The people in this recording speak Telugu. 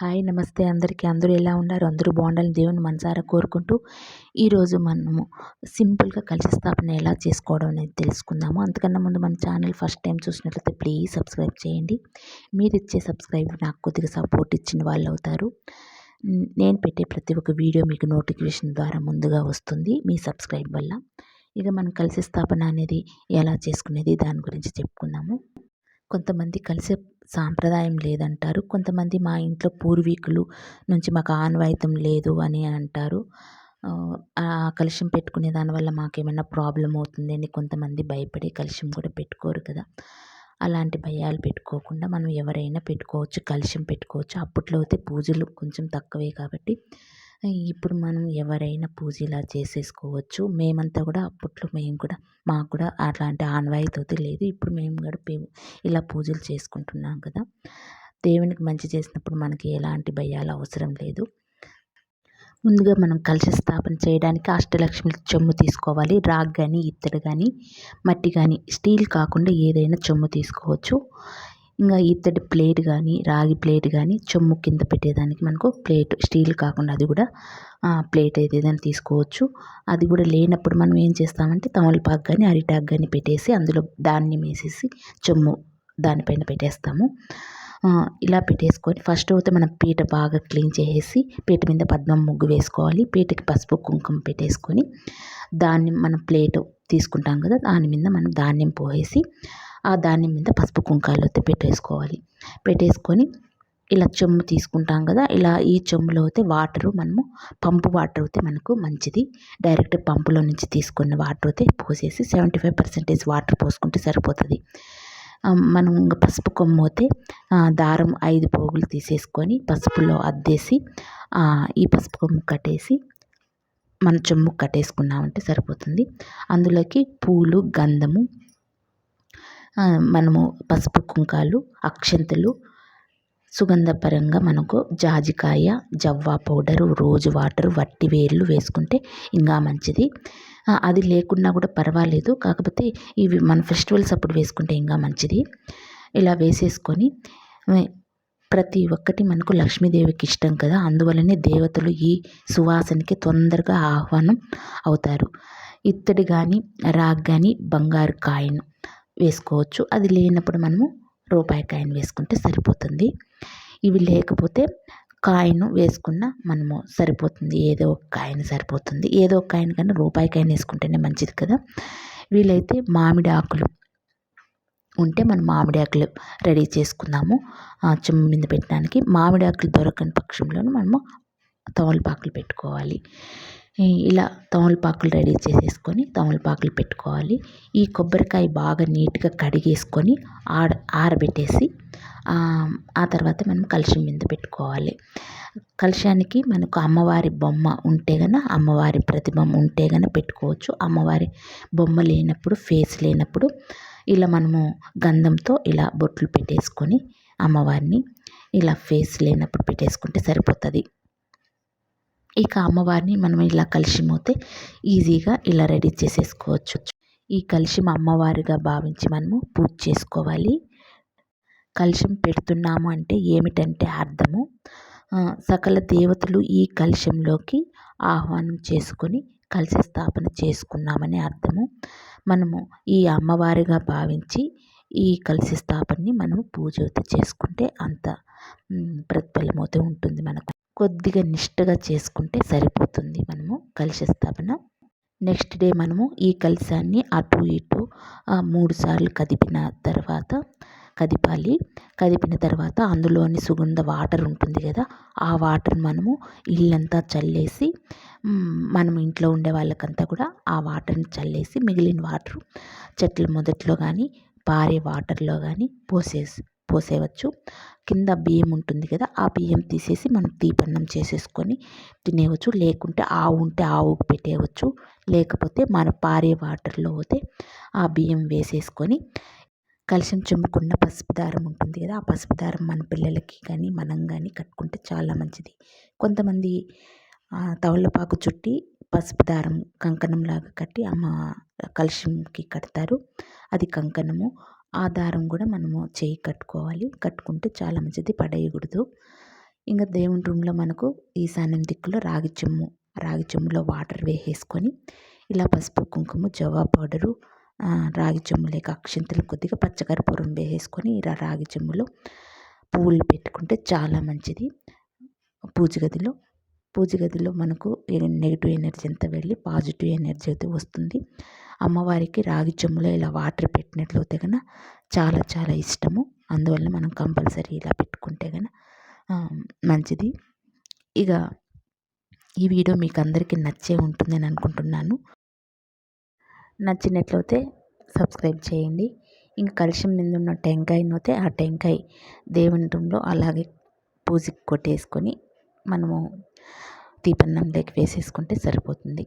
హాయ్ నమస్తే అందరికీ. అందరూ ఎలా ఉన్నారు? అందరూ బాగుండాలని దేవుని మనసారా కోరుకుంటూ ఈరోజు మనము సింపుల్గా కలిసి స్థాపన ఎలా చేసుకోవడం అనేది తెలుసుకుందాము. అంతకన్నా ముందు మన ఛానల్ ఫస్ట్ టైం చూసినట్లయితే ప్లీజ్ సబ్స్క్రైబ్ చేయండి. మీరు ఇచ్చే సబ్స్క్రైబ్ నాకు కొద్దిగా సపోర్ట్ ఇచ్చిన వాళ్ళు అవుతారు. నేను పెట్టే ప్రతి ఒక్క వీడియో మీకు నోటిఫికేషన్ ద్వారా ముందుగా వస్తుంది మీ సబ్స్క్రైబ్ వల్ల. ఇక మనం కలిసి స్థాపన అనేది ఎలా చేసుకునేది దాని గురించి చెప్పుకుందాము. కొంతమంది కలిసే సాంప్రదాయం లేదంటారు. కొంతమంది మా ఇంట్లో పూర్వీకులు నుంచి మాకు ఆనవాయితం లేదు అని అంటారు. ఆ కలుషం పెట్టుకునే దానివల్ల మాకేమైనా ప్రాబ్లం అవుతుంది అని కొంతమంది భయపడి కలుషం కూడా పెట్టుకోరు కదా. అలాంటి భయాలు పెట్టుకోకుండా మనం ఎవరైనా పెట్టుకోవచ్చు కలుషం పెట్టుకోవచ్చు. అప్పట్లో అయితే పూజలు కొంచెం తక్కువే కాబట్టి ఇప్పుడు మనం ఎవరైనా పూజ ఇలా చేసేసుకోవచ్చు. మేమంతా కూడా అప్పట్లో మేము కూడా మాకు కూడా అట్లాంటి ఆనవాయితీ లేదు. ఇప్పుడు మేము కూడా ఇలా పూజలు చేసుకుంటున్నాం కదా. దేవునికి మంచి చేసినప్పుడు మనకి ఎలాంటి భయాలు అవసరం లేదు. ముందుగా మనం కలిసి స్థాపన చేయడానికి అష్టలక్ష్మి చెమ్ము తీసుకోవాలి. రాగ్ కానీ ఇత్తడి కానీ మట్టి కానీ స్టీల్ కాకుండా ఏదైనా చెమ్ము తీసుకోవచ్చు. ఇంకా ఇత్తడి ప్లేట్ కానీ రాగి ప్లేట్ కానీ చెమ్ము కింద పెట్టేదానికి మనకు ప్లేట్ స్టీల్ కాకుండా అది కూడా ప్లేట్ అయితే ఏదైనా తీసుకోవచ్చు. అది కూడా లేనప్పుడు మనం ఏం చేస్తామంటే తమలపాకు కానీ అరిటాకు కానీ పెట్టేసి అందులో ధాన్యం వేసేసి చెమ్ము దానిపైన పెట్టేస్తాము. ఇలా పెట్టేసుకొని ఫస్ట్ అయితే మనం పీట బాగా క్లీన్ చేసేసి పీట మీద పద్మం ముగ్గు వేసుకోవాలి. పీటకి పసుపు కుంకుమ పెట్టేసుకొని దాన్ని మనం ప్లేట్ తీసుకుంటాం కదా దాని మీద మనం ధాన్యం పోసేసి ఆ ధాన్యం మీద పసుపు కుంకాలు అయితే పెట్టేసుకోవాలి. పెట్టేసుకొని ఇలా చెమ్ము తీసుకుంటాం కదా ఇలా ఈ చెమ్ములో అయితే వాటరు మనము పంపు వాటర్ అయితే మనకు మంచిది. డైరెక్ట్ పంపులో నుంచి తీసుకున్న వాటర్ అయితే పోసేసి సెవెంటీ ఫైవ్ పర్సెంటేజ్ వాటర్ పోసుకుంటే సరిపోతుంది. మనం ఇంకా పసుపు కొమ్ము అయితే దారం ఐదు పోగులు తీసేసుకొని పసుపులో అద్దేసి ఈ పసుపు కొమ్ము కట్టేసి మన చెమ్ము కట్టేసుకున్నామంటే సరిపోతుంది. అందులోకి పూలు గంధము మనము పసుపు కుంకాలు అక్షంతలు సుగంధపరంగా మనకు జాజికాయ జవ్వా పౌడరు రోజు వాటర్ వట్టి వేర్లు వేసుకుంటే ఇంకా మంచిది. అది లేకున్నా కూడా పర్వాలేదు. కాకపోతే ఇవి మన ఫెస్టివల్స్ అప్పుడు వేసుకుంటే ఇంకా మంచిది. ఇలా వేసేసుకొని ప్రతి ఒక్కటి మనకు లక్ష్మీదేవికి ఇష్టం కదా. అందువలనే దేవతలు ఈ సువాసనకి తొందరగా ఆహ్వానం అవుతారు. ఇత్తడి కానీ రాగ్ కానీ బంగారు కాయను వేసుకోవచ్చు. అది లేనప్పుడు మనము రూపాయి కాయిన్ వేసుకుంటే సరిపోతుంది. ఇవి లేకపోతే కాయిన్ వేసుకున్న మనము సరిపోతుంది. ఏదో ఒక కాయిన్ సరిపోతుంది. ఏదో ఒక కాయిన్ కానీ రూపాయి కాయిన్ వేసుకుంటేనే మంచిది కదా. వీలైతే మామిడి ఆకులు ఉంటే మనం మామిడి ఆకులు రెడీ చేసుకుందాము. చెమ్మ మీద పెట్టడానికి మామిడి ఆకులు దొరకని పక్షంలోనూ మనము తవలపాకులు పెట్టుకోవాలి. ఇలా తమలపాకులు రెడీ చేసేసుకొని తమలపాకులు పెట్టుకోవాలి. ఈ కొబ్బరికాయ బాగా నీట్గా కడిగేసుకొని ఆడ ఆరబెట్టేసి ఆ తర్వాత మనం కలుషం మీద పెట్టుకోవాలి. కలశానికి మనకు అమ్మవారి బొమ్మ ఉంటే కనుక అమ్మవారి ప్రతిబొమ్మ ఉంటే కనుక పెట్టుకోవచ్చు. అమ్మవారి బొమ్మ లేనప్పుడు ఫేస్ లేనప్పుడు ఇలా మనము గంధంతో ఇలా బొట్లు పెట్టేసుకొని అమ్మవారిని ఇలా ఫేస్ లేనప్పుడు పెట్టేసుకుంటే సరిపోతుంది. ఇక అమ్మవారిని మనం ఇలా కలిసిమోతే ఈజీగా ఇలా రెడీ చేసేసుకోవచ్చు. ఈ కలిసిం అమ్మవారిగా భావించి మనము పూజ చేసుకోవాలి. కలిసిం పెడుతున్నాము అంటే ఏమిటంటే అర్థము. సకల దేవతలు ఈ కలుషంలోకి ఆహ్వానం చేసుకొని కలిసి స్థాపన చేసుకున్నామని అర్థము. మనము ఈ అమ్మవారిగా భావించి ఈ కలిసి స్థాపనని మనము పూజ చేసుకుంటే అంత ప్రతిఫలమవుతూ ఉంటుంది మనకు. కొద్దిగా నిష్టగా చేసుకుంటే సరిపోతుంది మనము కలశ స్థాపన. నెక్స్ట్ డే మనము ఈ కలశాన్ని అటు ఇటు మూడు సార్లు కదిపిన తర్వాత కదిపాలి. కదిపిన తర్వాత అందులోని సుగంధ వాటర్ ఉంటుంది కదా ఆ వాటర్ మనము ఇల్లంతా చల్లేసి మనం ఇంట్లో ఉండే వాళ్ళకంతా కూడా ఆ వాటర్ని చల్లేసి మిగిలిన వాటర్ చెట్ల మొదట్లో కానీ పారే వాటర్లో కానీ పోసేసి పోసేయవచ్చు. కింద బియ్యం ఉంటుంది కదా ఆ బియ్యం తీసేసి మనం తీపన్నం చేసేసుకొని తినేయవచ్చు. లేకుంటే ఆవు ఉంటే ఆవుకు పెట్టేయవచ్చు. లేకపోతే మన పారే వాటర్లో పోతే ఆ బియ్యం వేసేసుకొని కలశం చెమ్ముకున్న పసుపు దారం ఉంటుంది కదా ఆ పసుపు దారం మన పిల్లలకి కానీ మనం కానీ కట్టుకుంటే చాలా మంచిది. కొంతమంది తవలపాకు చుట్టి పసుపు దారం కంకణంలాగా కట్టి అమ్మ కలశంకి కడతారు. అది కంకణము. ఆ దారం కూడా మనము చేయి కట్టుకోవాలి. కట్టుకుంటే చాలా మంచిది పడేయకూడదు. ఇంకా దేవుని రూమ్లో మనకు ఈశాన్యం దిక్కులో రాగి చెమ్ము రాగి చెమ్ములో వాటర్ వేసేసుకొని ఇలా పసుపు కుంకుమ జవా పౌడరు రాగి చెమ్ము లేక అక్షింతలు కొద్దిగా పచ్చకర్పూరం వేసేసుకొని ఇలా రాగి చెమ్ములో పువ్వులు పెట్టుకుంటే చాలా మంచిది. పూజ గదిలో పూజ గదిలో మనకు నెగిటివ్ ఎనర్జీ అంతా వెళ్ళి పాజిటివ్ ఎనర్జీ అయితే వస్తుంది. అమ్మవారికి రాగి చెమ్ములో ఇలా వాటర్ పెట్టినట్లయితే కన చాలా చాలా ఇష్టము. అందువల్ల మనం కంపల్సరీ ఇలా పెట్టుకుంటే కనుక మంచిది. ఇక ఈ వీడియో మీకు అందరికీ నచ్చే ఉంటుందని అనుకుంటున్నాను. నచ్చినట్లయితే సబ్స్క్రైబ్ చేయండి. ఇంకా కలుషం మీద ఉన్న టెంకాయనైతే ఆ టెంకాయ దేవుని రూమ్లో అలాగే పూజకి కొట్టేసుకొని మనము తీపన్నంలోకి వేసేసుకుంటే సరిపోతుంది.